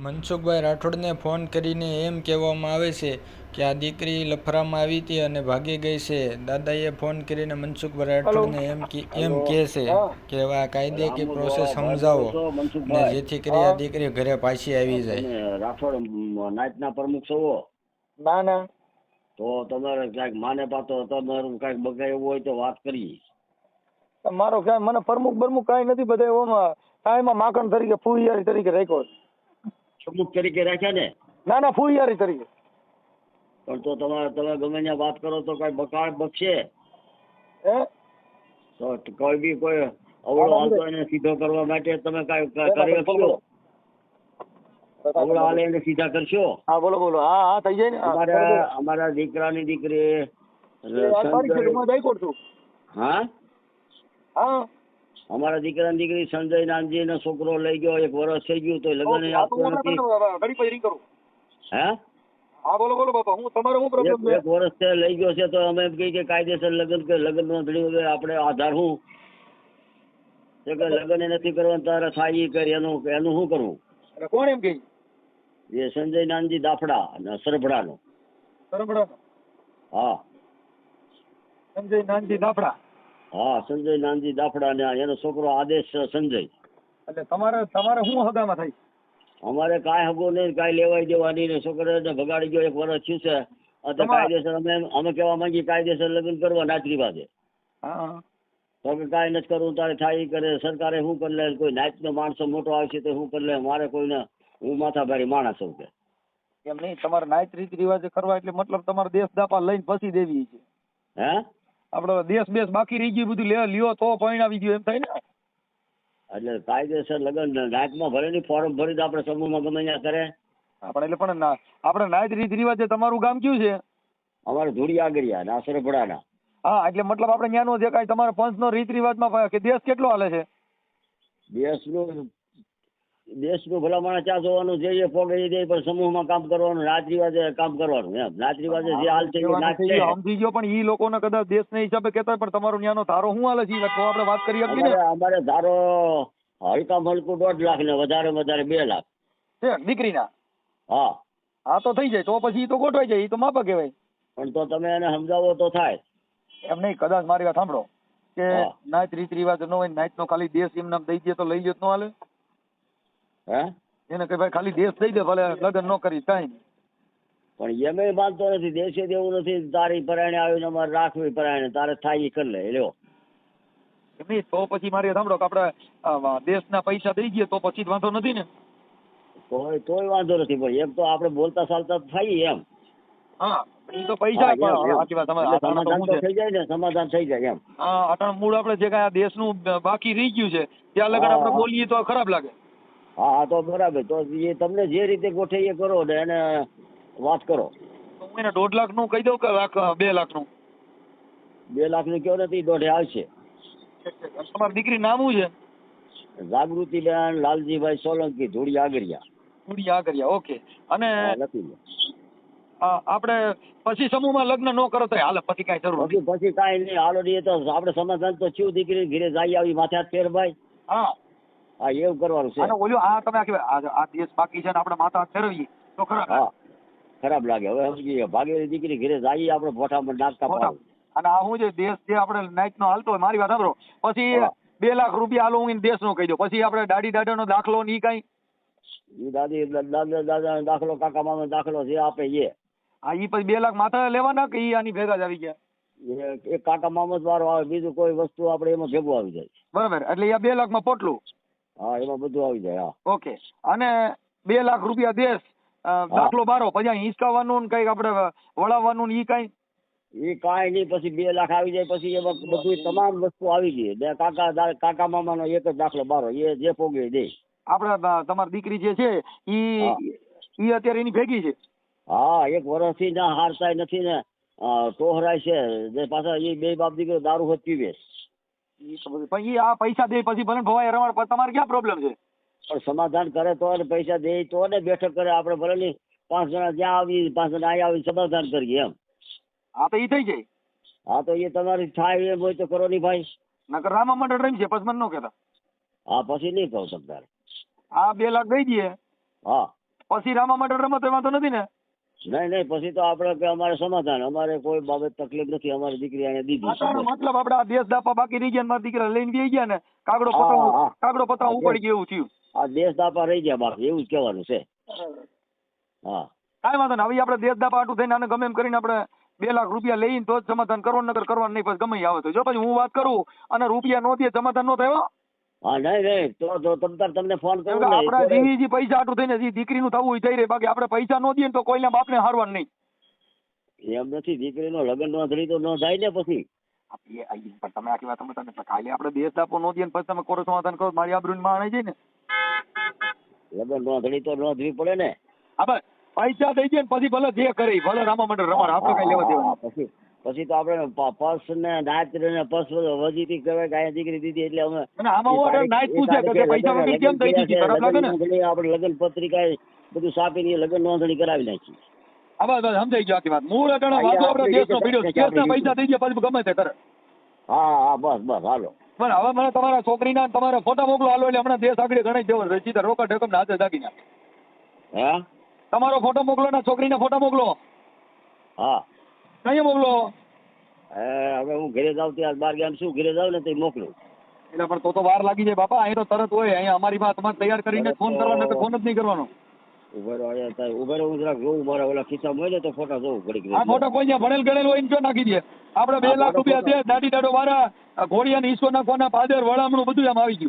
Mansukhbhai રાઠોડને phone કરીને એમ કહેવામાં આવે છે કે આ દીકરી લફરામાં આવી હતી અને ભાગી ગઈ છે. દાદાએ ફોન કરીને મનસુખભાઈ રાઠોડને એમ એમ કહે છે કે હવે આ કાયદે કે પ્રોસેસ સમજાવો ને જેથી કરી આ દીકરી ઘરે પાછી આવી જાય. રાઠોડ નાઇટના પ્રમુખ છો? ના ના. તો તમારે ક્યાંક માને પાતો તમારું કાંઈક બગાય એવું હોય તો વાત કરી મારો ક્યાંય મને પ્રમુખ બરમુખ કાંઈ નથી બધા એવામાં કાંઈમાં માખણ તરીકે ફૂહિયારી તરીકે રાખ્યો છે. તરીકે રાખ્યા ને? ના ના ફૂહિયારી તરીકે. પણ તો તમારે તમે ગમે ત્યાં વાત કરો તો કઈ બકાળ બકશે હે? તો કોઈ બી કોઈ અવળો હાલતો એને સીધો કરવા માટે તમે કઈ કરી. શકશો અવળો હાલે એને સીધા કરશો? હા બોલો બોલો. હા હા થઈ જાય ને. અમારા અમારા દીકરાની દીકરી હા? હા. અમારા દીકરા દીકરી સંજય નાનજી નો છોકરો લઈ ગયો એક વર્ષ થઈ ગયું તો લગ્ન હા, આપતો નથી. હે? હા બોલો બોલો બાપા હું તમારે શું પ્રોબ્લેમ એક વર્ષ છે લઈ ગયો છે તો અમે એમ કહીએ કે કાયદેસર લગ્ન કે લગ્ન નોંધણી વગેરે આપણે આધાર તો કે લગ્ન એ નથી કરવાનું તારે થાય એ કરી એનું એનું શું કરવું કોણ એમ કે એ સંજય નાનજી દાફડા અને સરભડાનો. સરબડા હા. સંજય નાનજી દાફડા. હા સંજય નાનજી દાફડા ને એનો છોકરો આદેશ સંજય. એટલે તમારે તમારે શું હગામાં થઈ અમારે કાંઈ હગો નહીં કાંઈ લેવાય દેવાની ને છોકરાને ભગાડી ગયો એક વર્ષ થયું છે. અત્યારે કાયદેસર અમે અમે કહેવા માંગીએ કાયદેસર લગ્ન કરવા નાચરી હા તો કે કાંઈ નથી કરવું તારે થાય કરે. સરકારે શું કરી લે? કોઈ નાચનો માણસો મોટો આવશે તો શું કરી લે? મારે કોઈને હું માથાભારી માણસ છું કે. એમ નહીં તમારે નાયત રીત રિવાજ કરવા એટલે મતલબ તમારે દેશ દાપા લઈને પછી દેવી છે. હે? આપડે દેશ બેસ બાકી રહી ગયું બધું લે લ્યો તો આવી ગયું એમ થાય ને? એટલે કાયદેસર લગ્ન નાચમાં ભરે ની ફોર્મ ભરી તો આપણે સમૂહમાં ગમે ત્યાં કરે. આપણે એટલે પણ ના આપણે નાયત રીત રિવાજ તમારું ગામ કયું છે? અમારે ધૂળી આગળિયા ના સરભડાના હા એટલે મતલબ આપણે ન્યાનો જે કાંઈ તમારા પંચનો રીત રિવાજમાં કે દેશ કેટલો હાલે છે? દેશનું દેશનું ભલામણ ચા જોવાનું? જે એ પોગે એ દે પણ સમૂહમાં કામ કરવાનું નાચ રિવાજે કામ કરવાનું એમ. નાચ રિવાજે જે હાલ છે સમજી ગયો પણ ઈ લોકોને કદાચ દેશના હિસાબે કહેતા પણ તમારો ન્યાનો ધારો શું હાલે છે તો આપણે વાત કરી શકીએ ને. અમારે ધારો હલકા મલકું દોઢ લાખ ને વધારે વધારે બે લાખ. દીકરીના? હા. હા તો થઈ જાય. તો પછી તો ગોઠવાઈ જાય એ તો માપા કહેવાય. પણ તો તમે એને સમજાવો તો થાય. એમ નહીં કદાચ મારી વાત સાંભળો. કે. નાચ રીત રિવાજ ન હોય નાચ નો ખાલી દેશ એમ નામ દઈ દે તો લઈ તો ન હાલે. હે? એને કે ભાઈ ખાલી દેશ દઈ દે ભલે લગ્ન ન કરી કઈ પણ એમે માનતો નથી દેશે દેવું નથી તારી પરાયણે આવીને અમારે રાખવી પરાયણે તારે થાય કર કરી લે લ્યો. એમની તો પછી મારી સાંભળો કે આપણે દેશના પૈસા દઈ દઈએ તો પછી વાંધો નથી ને? તોય તોય વાંધો નથી પણ એમ તો આપણે બોલતા ચાલતા થાય એમ. હા એ તો પૈસા સમાધાન થઈ જાય ને સમાધાન થઈ જાય એમ. હા અટણ મૂળ આપણે જે કાંઈ આ દેશનું બાકી રહી ગયું છે ત્યાં લગન આપણે બોલીએ તો ખરાબ લાગે. હા હા તો બરાબર. તો એ તમને જે રીતે ગોઠે એ કરો ને એને વાત કરો. તો હું એને દોઢ લાખનું કહી દઉં કે લાખ બે લાખનું બે લાખનું કયો નથી દોઢે આવશે. તમારી દીકરી નામ શું છે? જાગૃતિબેન લાલજીભાઈ સોલંકી ધૂળી આગળિયા ધૂળી આગરિયા ઓકે. અને આપણે પછી સમૂહમાં લગ્ન ન કરો તો હાલે પછી કાંઈ જરૂર નથી. પછી કાંઈ નહીં. હાલો નહીં તો આપણે સમાધાન તો થયું. દીકરી ઘરે જાય આવી માથે હાથ ફેર ભાઈ હા. હા એવું કરવાનું છે. અને ઓલું આ તમે આ આ દેશ બાકી છે ને આપણે માથા ફેરવીએ. તો ખરાબ ખરાબ લાગે. હવે સમજી ભાગેલી દીકરી ઘરે જઈએ આપણે ફોટામાં નાસ્તા પાડો. અને આ હું જે દેશ જે આપણે નાઈટ નો હાલતો હોય મારી વાત સાંભળો. પછી બે લાખ રૂપિયા હાલો હું દેશ નો કહી દો પછી આપણે દાડી દાડાનો દાખલો ની કઈ? દાદી દાદા દાદા દાખલો કાકા મામા દાખલો જે આપે એ. હા ઈ પછી બે લાખ માથા લેવાના કે ઈ આની ભેગા જ આવી ગયા. એ- કાકા મામા વારો આવે બીજું કોઈ વસ્તુ આપણે એમાં ભેગું આવી જાય. બરાબર. એટલે એ આ બે લાખમાં પોટલું. હા એમાં બધું આવી જાય હા. ઓકે. અને બે લાખ રૂપિયા દેશ દાખલો બારો પછી હિંચકાવાનું ને કંઈક આપણે વળાવવાનું ને ઈ કઈ? એ કાંઈ નહીં પછી બે લાખ આવી જાય પછી એમાં બધું તમામ વસ્તુ આવી ગઈ. બે કાકા કાકા મામાનો એક જ દાખલો બારો એ જે પોગે દે. આપણે તમારી દીકરી જે છે ઈ ઈ અત્યારે એની ભેગી છે? હા એક વર્ષથી ના હારતા નથી ને ટોહરાય છે જે પાછા એ બે બાપ દીકરો દારૂ હોત પીવે. પણ ઈ આ પૈસા દે પછી ભલે ભવાય રમાડ પણ તમારે ક્યાં પ્રોબ્લેમ છે? પણ સમાધાન કરે તો ને પૈસા દે તો ને બેઠક કરે. આપણે ભલે ની પાંચ જણા જ્યાં આવી પાંચ જણા અહીંયા આવી સમાધાન કરીએ એમ. હા તો ઈ થઈ જાય. હા તો એ તમારી થાય એમ હોય તો કરો નહીં ભાઈ. નકર રામા મંડળ રમી છે પછી મને ન કહેતા. હા પછી નહીં કહું તમને હા આ બે લાખ દઈ દઈએ. હા. પછી રામા માટે રમત એમાં તો નથી ને? નહીં નહીં પછી તો આપણે કે અમારે સમાધાન. અમારે કોઈ બાબત તકલીફ નથી. અમારી દીકરી દીધી આનો બસ. મતલબ આપણે આ દેશ દાપા બાકી રહી ગયા મારા દીકરા લઈને ગઈ ગયા ને કાગડો હા, કાગડો પતંગ ઉપાડી ગયો એવું થયું. આ દેશ દાપા રહી ગયા બાકી એવું જ કહેવાનું છે. હા. કાંઈ વાંધો નહીં. હવે આપણે દેશ દાપા આટું થઈને આને ગમે એમ કરીને આપણે બે લાખ રૂપિયા લઈને તો જ સમાધાન કરવાનું નગર કરવાનું નહીં પછી ગમે આવે તો. જો પછી હું વાત કરું અને રૂપિયા નો દે સમાધાન નો થયો હા નહીં નહીં તો તો તમ તાર તમને ફોન કેમ કરું ને આપણા તો- પૈસા આટું થઈને જે દીકરીનું થવું ઈ થઈ રહે બાકી આપણે પૈસા નો દઈએ ને તો કોઈના બાપને હારવાનું નહીં. એમ નથી દીકરીનો લગ્ન નોંધણી તો ન થાય ને પછી. પણ તમે વાત સમજતા નથી આપણે દેશ દાપો નો દઈએ ને પછી તમે કોરો સમાધાન કરો મારી આબરૂની માં આણાઈ જાય ને. લગ્ન નોંધણી તો નોંધવી પડે ને. આપણે પૈસા દઈ ને પછી ભલે જે કરે ભલે રામા મંડળ રમાડ આપણે કઈ લેવા દેવા પછી. પછી તો આપણે પર્સ ને નાચ ને પર્સ વજીતી કહેવાય કે અહીંયા દીકરી દીધી એટલે અમે આપણે લગ્ન પત્રિકા બધું સાપીને લગ્ન નોંધણી કરાવી નાખી. હા બસ બસ સમજાઈ ગયો આખી વાત. મૂળ અટાણે વાતો આપણે દેશનો પીડ્યો છે પૈસા થઈ ગયા પછી ગમે તે કરે. હા હા બસ બસ હાલો. પણ હવે મને તમારા છોકરીના ને તમારા ફોટા મોકલો હાલો એટલે હમણાં દેશ આગળ. રોકડ ઢેકમ હાથે નાખ હે? તમારો ફોટો મોકલો ને છોકરીના ફોટો મોકલો. હા. કઈ બોલો હવે હું ઘરે જાઉં ત્યાં બાર ગામ શું ઘરે જાઉં ને તે મોકલું. એટલે પણ તો તો વાર લાગી જાય બાપા અહીં તો તરત હોય અહીંયા અમારી વાત તમારે તૈયાર કરીને ફોન કરવાનો તો ફોન જ નહીં કરવાનો. ઊભો રહો અહીંયા થાય ઊભો હું જરાક જોઉં મારા ઓલા ખિસ્સા હોય ને તો ફોટા જોઉં પડી આ ફોટો કોઈ ત્યાં ભણેલ ગણેલ હોય ને જો નાખી દે? આપણે બે લાખ રૂપિયા દે દાડી દાડો વાળા ઘોડિયા ને ઈશ્વરના કોના પાદર વળામણું બધું આમ આવી ગયું.